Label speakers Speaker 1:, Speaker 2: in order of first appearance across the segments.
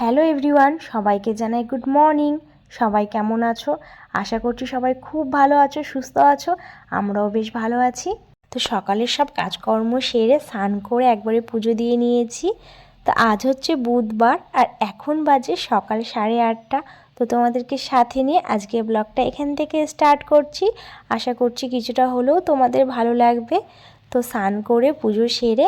Speaker 1: Hello everyone, সবাইকে জানাই good morning. সবাই কেমন আছো? আশা করছি সবাই খুব ভালো আছো, সুস্থ আছো, আমরাও বেশ ভালো আছি। তো সকালের সব কাজকর্ম সেরে স্নান করে একবারে পুজো দিয়ে নিয়েছি। তো আজ হচ্ছে বুধবার আর এখন বাজে সকাল সাড়ে আটটা। তো তোমাদেরকে সাথে নিয়ে আজকে ব্লগটা এখান থেকে স্টার্ট করছি। আশা করছি কিছুটা হলেও তোমাদের ভালো লাগবে। তো স্নান করে পুজো সেরে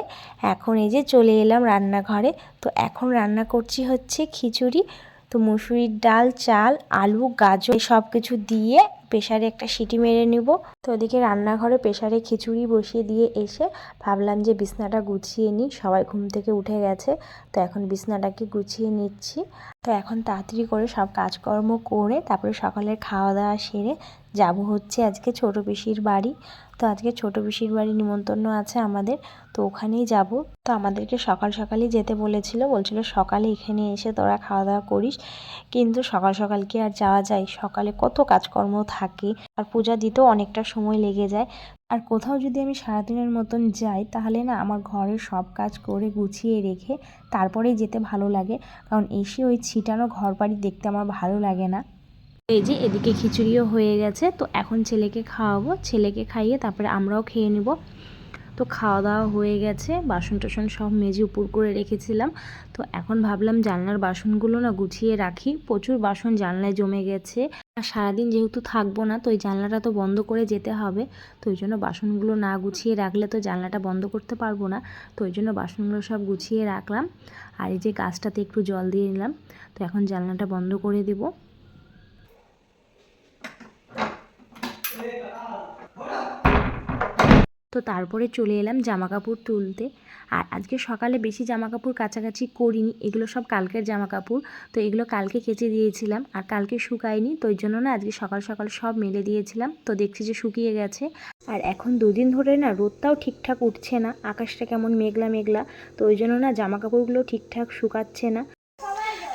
Speaker 1: এখন এই যে চলে এলাম রান্নাঘরে। তো এখন রান্না করছি হচ্ছে খিচুড়ি, তো মুসুরির ডাল, চাল, আলু, গাজর সব কিছু দিয়ে প্রেশারে একটা সিটি মেরে নেব। তো ওদিকে রান্নাঘরে প্রেশারে খিচুড়ি বসিয়ে দিয়ে এসে ভাবলাম যে বিছনাটা গুছিয়ে নিই, সবাই ঘুম থেকে উঠে গেছে, তো এখন বিছনাটাকে গুছিয়ে নিচ্ছি। তো এখন তাড়াতাড়ি করে সব কাজকর্ম করে তারপরে সকালের খাওয়া দাওয়া সেরে যাব হচ্ছে আজকে ছোট পিসির বাড়ি। তো আজকে ছোট পিসির বাড়ি নিমন্ত্রণ আছে আমাদের, তো ওখানেই যাব। তো আমাদেরকে সকাল সকালই যেতে বলেছিল, বলছিল সকালে এখানে এসে তোরা খাওয়া দাওয়া করিস। কিন্তু সকাল সকাল কি আর যাওয়া যায়? সকালে কত কাজকর্ম থাকে, আর পূজা দিতেও অনেকটা সময় লেগে যায়। আর কোথাও যদি আমি সারাদিনের মতন যাই, তাহলে না আমার ঘরের সব কাজ করে গুছিয়ে রেখে তারপরেই যেতে ভালো লাগে। কারণ এসে ওই ছিটানো ঘর বাড়ি দেখতে আমার ভালো লাগে না। এই যে এদিকে খিচুড়িও হয়ে গেছে, তো এখন ছেলেকে খাওয়াবো। ছেলেকে খাইয়ে তারপরে আমরাও খেয়ে নেব। তো খাওয়া দাওয়া হয়ে গেছে, বাসন টাসন সব মেজে উপর করে রেখেছিলাম। তো এখন ভাবলাম জানলার বাসনগুলো না গুছিয়ে রাখি। প্রচুর বাসন জানলায় জমে গেছে। আর সারাদিন যেহেতু থাকব না, তো ওই জানলাটা তো বন্ধ করে যেতে হবে। তো ওই জন্য বাসনগুলো না গুছিয়ে রাখলে তো জানলাটা বন্ধ করতে পারব না। তো ওই জন্য বাসনগুলো সব গুছিয়ে রাখলাম। আর এই যে গাছটাতে একটু জল দিয়ে নিলাম। তো এখন জানলাটা বন্ধ করে দেবো। তো তারপরে চলে এলাম জামা কাপড় তুলতে। আর আজকে সকালে বেশি জামা কাপড় কাছাকাছি করিনি, এগুলো সব কালকের জামা কাপড় তো এগুলো কালকে কেচে দিয়েছিলাম আর কালকে শুকায়নি, তো ওই জন্য না আজকে সকাল সকাল সব মেলে দিয়েছিলাম। তো দেখছি যে শুকিয়ে গেছে। আর এখন দুদিন ধরে না রোদটাও ঠিকঠাক উঠছে না, আকাশটা কেমন মেঘলা মেঘলা। তো ওই জন্য না জামা কাপড়গুলো ঠিকঠাক শুকাচ্ছে না।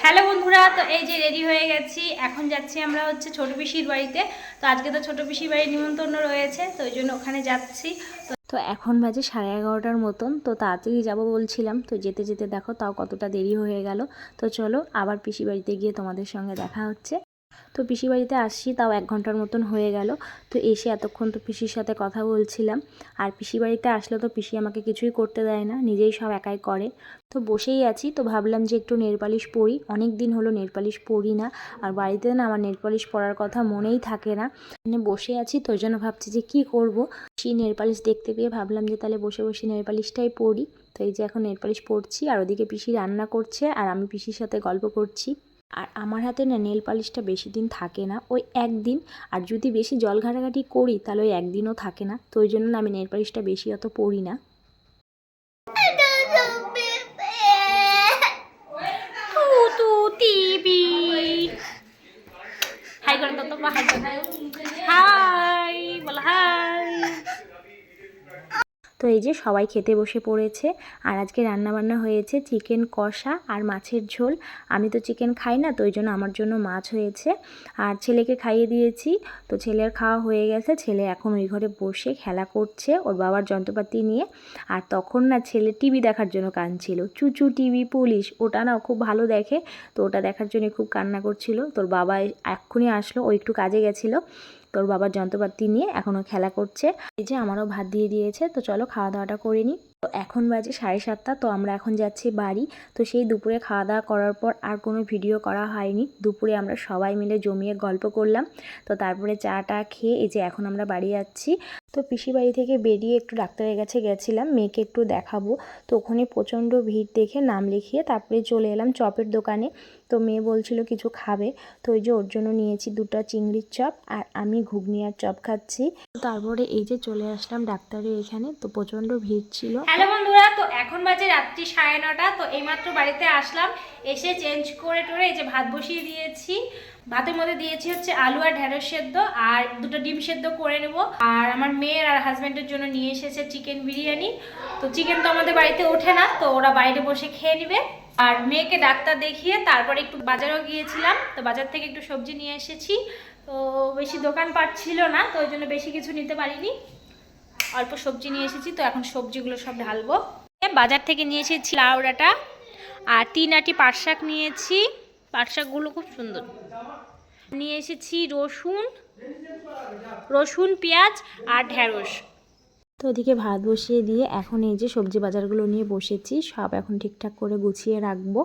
Speaker 2: হ্যালো বন্ধুরা, তো এই যে রেডি হয়ে গেছি। এখন যাচ্ছি আমরা হচ্ছে ছোট পিসির বাড়িতে। তো আজকে তো ছোট পিসির বাড়ির নিমন্ত্রণ রয়েছে, তো ওই জন্য ওখানে যাচ্ছি। তো
Speaker 1: তো এখন বাজে সাড়ে এগারোটার মতন, তো তাড়াতাড়ি যাব বলছিলাম। তো যেতে যেতে দেখো তাও কতটা দেরি হয়ে গেল। তো চলো আবার পিসি বাড়িতে গিয়ে তোমাদের সঙ্গে দেখা হচ্ছে। তো পিসি বাড়িতে আসছি, তাও এক ঘণ্টার মতন হয়ে গেল। তো এসে এতক্ষণ তো পিসির সাথে কথা বলছিলাম। আর পিসি বাড়িতে আসলে তো পিসি আমাকে কিছুই করতে দেয় না, নিজেই সব একাই করে। তো বসেই আছি, তো ভাবলাম যে একটু নেল পালিশ পরি। অনেক দিন হলো নেল পালিশ পরি না, আর বাড়িতে না আমার নেল পালিশ পরার কথা মনেই থাকে না। মানে বসে আছি, তো জন্য ভাবছি যে কি করব? সেই নেল পালিশ দেখতে পেয়ে ভাবলাম যে তাহলে বসে বসে নেল পালিশটাই পরি। তো এই যে এখন নেল পালিশ পরছি, আর ওদিকে পিসি রান্না করছে, আর আমি পিসির সাথে গল্প করছি। আর আমার হাতে না নেল পালিশটা বেশি দিন থাকে না, ওই একদিন। আর যদি বেশি জল ঘাটাঘাটি করি, তাহলে ওই একদিনও থাকে না। তো ওই জন্য আমি নেল পালিশটা বেশি অত পরি না।
Speaker 2: হাই করে তো হাই করে হাই বলো হাই
Speaker 1: তো এই যে সবাই খেতে বসে পড়েছে। আর আজকে রান্নাবান্না হয়েছে চিকেন কষা আর মাছের ঝোল। আমি তো চিকেন খাই না, তো ওই জন্য আমার জন্য মাছ হয়েছে। আর ছেলেকে খাইয়ে দিয়েছি, তো ছেলের খাওয়া হয়ে গেছে। ছেলে এখন ওই ঘরে বসে খেলা করছে, ওর বাবার যন্ত্রপাতি নিয়ে। আর তখন না ছেলে টিভি দেখার জন্য কাঁদছিল। চুচু টিভি, পুলিশ, ওটা না খুব ভালো দেখে। তো ওটা দেখার জন্য খুব কান্না করছিল। তোর বাবা এক্ষুনি আসলো, ও একটু কাজে গেছিল। তোর বাবার যন্ত্রপাতি নিয়ে এখনও খেলা করছে। এই যে আমারও ভাত দিয়ে দিয়েছে, তো চলো খাওয়া দাওয়াটা করে নিই এখন বাজে সাড়ে সাতটা, তো আমরা এখন যাচ্ছি বাড়ি। তো সেই দুপুরে খাওয়া দাওয়া করার পর আর কোনো ভিডিও করা হয়নি। দুপুরে আমরা সবাই মিলে জমিয়ে গল্প করলাম। তো তারপরে চা টা খেয়ে এই যে এখন আমরা বাড়ি যাচ্ছি। তো পিসি বাড়ি থেকে বেরিয়ে একটু ডাক্তারের কাছে গেছিলাম, মেয়েকে একটু দেখাবো। তো ওখানে প্রচণ্ড ভিড় দেখে নাম লিখিয়ে তারপরে চলে এলাম চপের দোকানে। তো মেয়ে বলছিল কিছু খাবে। তো ওই যে ওর জন্য নিয়েছি দুটো চিংড়ির চপ আর আমি ঘুগনি আর চপ খাচ্ছি। তারপরে এই যে চলে আসলাম ডাক্তারের এখানে। তো প্রচণ্ড ভিড় ছিল।
Speaker 2: হ্যালো বন্ধুরা, তো এখন বাজে রাত্রি সাড়ে নটা, তো এইমাত্র বাড়িতে আসলাম, এসে চেঞ্জ করে টোরে এই যে ভাত বসিয়ে দিয়েছি। ভাতের মধ্যে দিয়েছি হচ্ছে আলু আর ঢেঁড়স সেদ্ধ, আর দুটো ডিম সেদ্ধ করে নেব। আর আমার মেয়ের আর হাজব্যান্ডের জন্য নিয়ে এসেছে চিকেন বিরিয়ানি। তো চিকেন তো আমাদের বাড়িতে ওঠে না, তো ওরা বাইরে বসে খেয়ে নেবে। আর মেয়েকে ডাক্তার দেখিয়ে তারপরে একটু বাজারেও গিয়েছিলাম, তো বাজার থেকে একটু সবজি নিয়ে এসেছি। তো বেশি দোকান ছিল না, তো ওই জন্য বেশি কিছু নিতে পারিনি। অল্প সবজি নিয়ে এসেছি, তো এখন সবজিগুলো সব ঢালবো। বাজার থেকে নিয়ে এসেছি লাউ ডাঁটা আর তিন আটি পাট শাক নিয়েছি। পাট শাকগুলো খুব সুন্দর। নিয়ে এসেছি রসুন রসুন, পেঁয়াজ আর ঢ্যাঁড়স
Speaker 1: তো ওদিকে ভাত বসিয়ে দিয়ে এখন এই যে সবজি বাজারগুলো নিয়ে বসেছি, সব এখন ঠিকঠাক করে গুছিয়ে রাখব।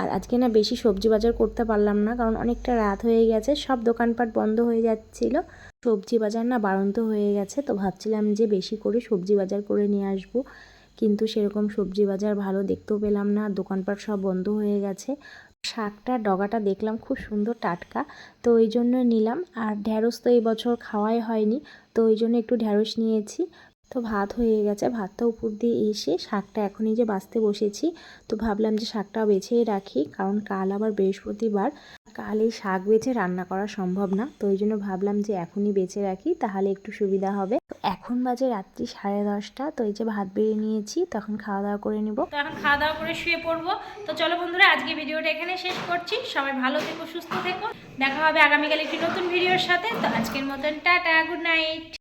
Speaker 1: আর আজকে না বেশি সবজি বাজার করতে পারলাম না, কারণ অনেকটা রাত হয়ে গেছে, সব দোকানপাট বন্ধ হয়ে যাচ্ছিল। সবজি বাজার না বাড়ন্ত হয়ে গেছে, তো ভাবছিলাম যে বেশি করে সবজি বাজার করে নিয়ে আসব। কিন্তু সেরকম সবজি বাজার ভালো দেখতেও পেলাম না, দোকানপাট সব বন্ধ হয়ে গেছে। শাকটা, ডগাটা দেখলাম খুব সুন্দর টাটকা, তো ওই জন্য নিলাম। আর ঢ্যাঁড়স তো এই বছর খাওয়াই হয়নি, তো ওই জন্য একটু ঢ্যাঁড়স নিয়েছি। তো ভাত হয়ে গেছে, ভাতটা উপর দিয়ে এসে শাকটা এখনই যে বাঁচতে বসেছি, তো ভাবলাম যে শাকটা বেছেই রাখি, কারণ কাল আবার বৃহস্পতিবার। কাল এই শাক বেছে রান্না করা সম্ভব না, তো ওই জন্য ভাবলাম যে এখনই বেছে রাখি, তাহলে একটু সুবিধা হবে। এখন বাজে রাত্রি সাড়ে দশটা, তো এই যে ভাত বেড়ে নিয়েছি, তখন খাওয়া দাওয়া করে নিব।
Speaker 2: তো এখন খাওয়া দাওয়া করে শুয়ে পড়ব। তো চলো বন্ধুরা, আজকে ভিডিওটা এখানে শেষ করছি। সবাই ভালো থেকো, সুস্থ থেকো। দেখা হবে আগামীকাল একটি নতুন ভিডিওর সাথে। তো আজকের মতন, টাটা, গুড নাইট।